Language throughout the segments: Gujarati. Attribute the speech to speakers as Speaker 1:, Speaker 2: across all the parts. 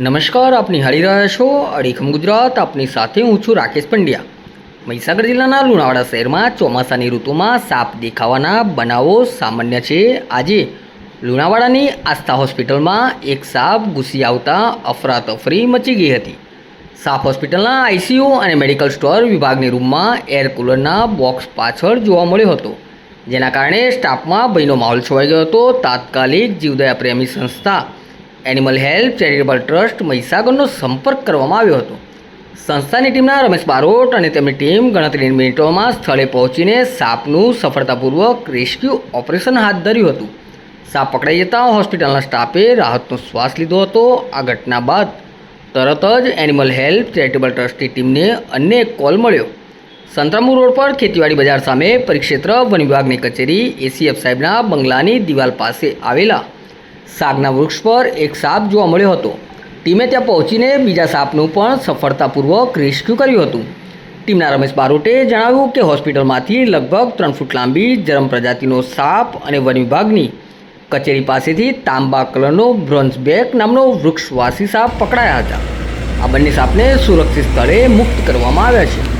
Speaker 1: નમસ્કાર, આપ નિહાળી રહ્યા છો અડીખમ ગુજરાત. આપની સાથે હું છું રાકેશ પંડ્યા. મહીસાગર જિલ્લાના લુણાવાડા શહેરમાં ચોમાસાની ઋતુમાં સાપ દેખાવાના બનાવો સામાન્ય છે. આજે લુણાવાડાની આસ્થા હોસ્પિટલમાં એક સાપ ઘૂસી આવતા અફરાતફરી મચી ગઈ હતી. સાપ હોસ્પિટલના આઈસીયુ અને મેડિકલ સ્ટોર વિભાગની રૂમમાં એર કુલરના બોક્સ પાછળ જોવા મળ્યો હતો. જેના કારણે સ્ટાફમાં ભયનો માહોલ છવાઈ ગયો હતો. તાત્કાલિક જીવદયા પ્રેમી સંસ્થા એનિમલ હેલ્પ ચેરિટેબલ ટ્રસ્ટ મહીસાગરનો સંપર્ક કરવામાં આવ્યો હતો. સંસ્થાની ટીમના રમેશ બારોટ અને તેમની ટીમ ગણતરી મિનિટોમાં સ્થળે પહોંચીને સાપનું સફળતાપૂર્વક રેસ્ક્યુ ઓપરેશન હાથ ધર્યું હતું. સાપ પકડાઈ જતાં હોસ્પિટલના સ્ટાફે રાહતનો શ્વાસ લીધો હતો. આ ઘટના બાદ તરત જ એનિમલ હેલ્પ ચેરિટેબલ ટ્રસ્ટની ટીમને અન્ય એક કોલ મળ્યો. સંતરામુ રોડ પર ખેતીવાડી બજાર સામે પરિક્ષેત્ર વન વિભાગની કચેરી એસીએફ સાહેબના બંગલાની દિવાલ પાસે આવેલા સાગના વૃક્ષ પર એક સાપ જોવા મળ્યો હતો. ટીમે ત્યાં પહોંચીને બીજા સાપનું પણ સફળતાપૂર્વક રેસ્ક્યુ કર્યું હતું. ટીમના રમેશ બારોટે જણાવ્યું કે હોસ્પિટલમાંથી લગભગ ત્રણ ફૂટ લાંબી જરમ પ્રજાતિનો સાપ અને વન વિભાગની કચેરી પાસેથી તાંબા કલરનો બ્રોન્ઝ બેક નામનો વૃક્ષવાસી સાપ પકડાયા હતા. આ બંને સાપને સુરક્ષિત સ્થળે મુક્ત કરવામાં આવ્યા છે.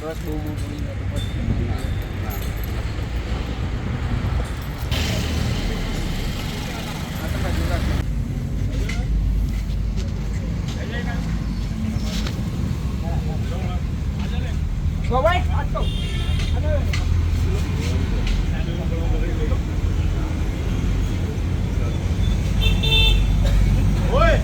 Speaker 1: પણ રસ બહુ બહુ પડી જતો Go away! Let's go!